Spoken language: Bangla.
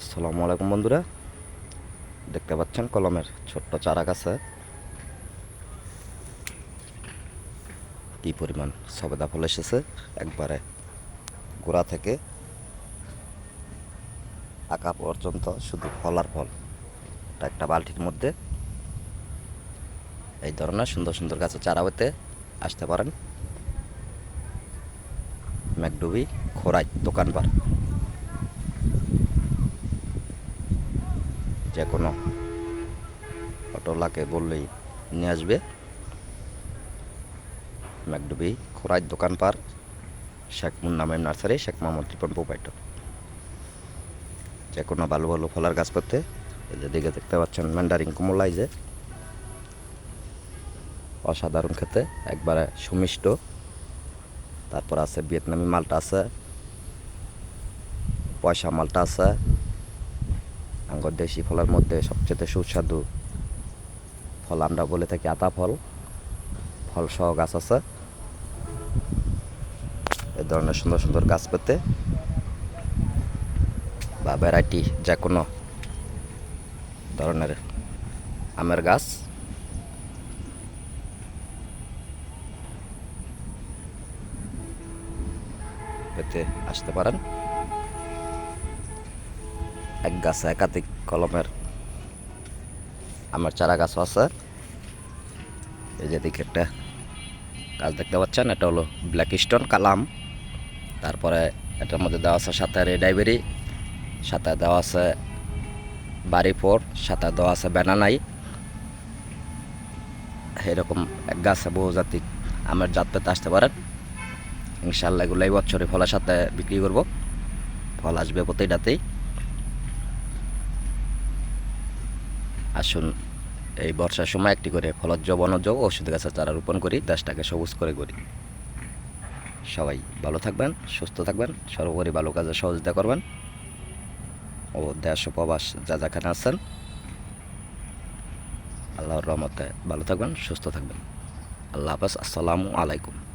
আসসালামু আলাইকুম বন্ধুরা। দেখতে পাচ্ছেন কলমের ছোট্ট চারা গাছে কি পরিমাণ সবেদা ফল এসেছে একবারে গোড়া থেকে। আঁকা পর্যন্ত শুধু ফল আর ফল। একটা বালতির মধ্যে। এই ধরনের সুন্দর সুন্দর গাছের চারা হতে আসতে পারেন। ম্যাকডুবি খোরাই দোকানপাট। যে কোনো অটোলাকে বললেই নিয়ে আসবে। ম্যাকডুবি খোরাই দোকান পার শেখ মুন্নামের নার্সারি, শেখ মোহাম্মদ রিপন প্রোপাইটর যে কোনো ভালো ভালো ফলার গাছ করতে এই যে দিকে দেখতে পাচ্ছেন ম্যান্ডারিং কমলাই যে। অসাধারণ খেতে, একবারে সুমিষ্ট। তারপর আছে ভিয়েতনামি মালটা আছে, পয়সা মালটা আছে। আঙ্গর দেশি ফলের মধ্যে সবচেয়ে সুস্বাদু ফল, আমরা বলে থাকি আতা ফল। ফল সহ গাছ আছে। এ ধরনের সুন্দর সুন্দর গাছ পেতে বা ভ্যারাইটি যে কোনো ধরনের আমের গাছ। পেতে আসতে পারেন। এক গাছে, একাধিক কলমের আমার চারা গাছও আছে। এই যে দিকে একটা গাছ দেখতে পাচ্ছেন, এটা হলো ব্ল্যাক স্টোন কালাম। তারপরে এটার মধ্যে দেওয়া আছে সাথে রেডাইবেরি সাথে দেওয়া আছে বাড়ি ফোর সাথে দেওয়া আছে ব্যানানাই। এরকম এক গাছে, বহুজাতিক আমের জাত পেতে আসতে পারেন। ইনশাল্লাহ এগুলো এই বছরে ফলের সাথে বিক্রি করব। ফল আসবে প্রতিটাতেই। আসুন। এই বর্ষার সময় একটি করে ফলজ্জ বনজ ওষুধ গাছের চারা রোপণ করি দেশটাকে সবুজ করে করি সবাই ভালো থাকবেন, সুস্থ থাকবেন, সর্বোপরি ভালো কাজে সহযোগিতা করবেন। ও দেশ উপবাস যা যেখানে আছেন। আল্লাহর রহমতে ভালো থাকবেন, সুস্থ থাকবেন। আল্লাহ হাফেজ, আসসালামু আলাইকুম।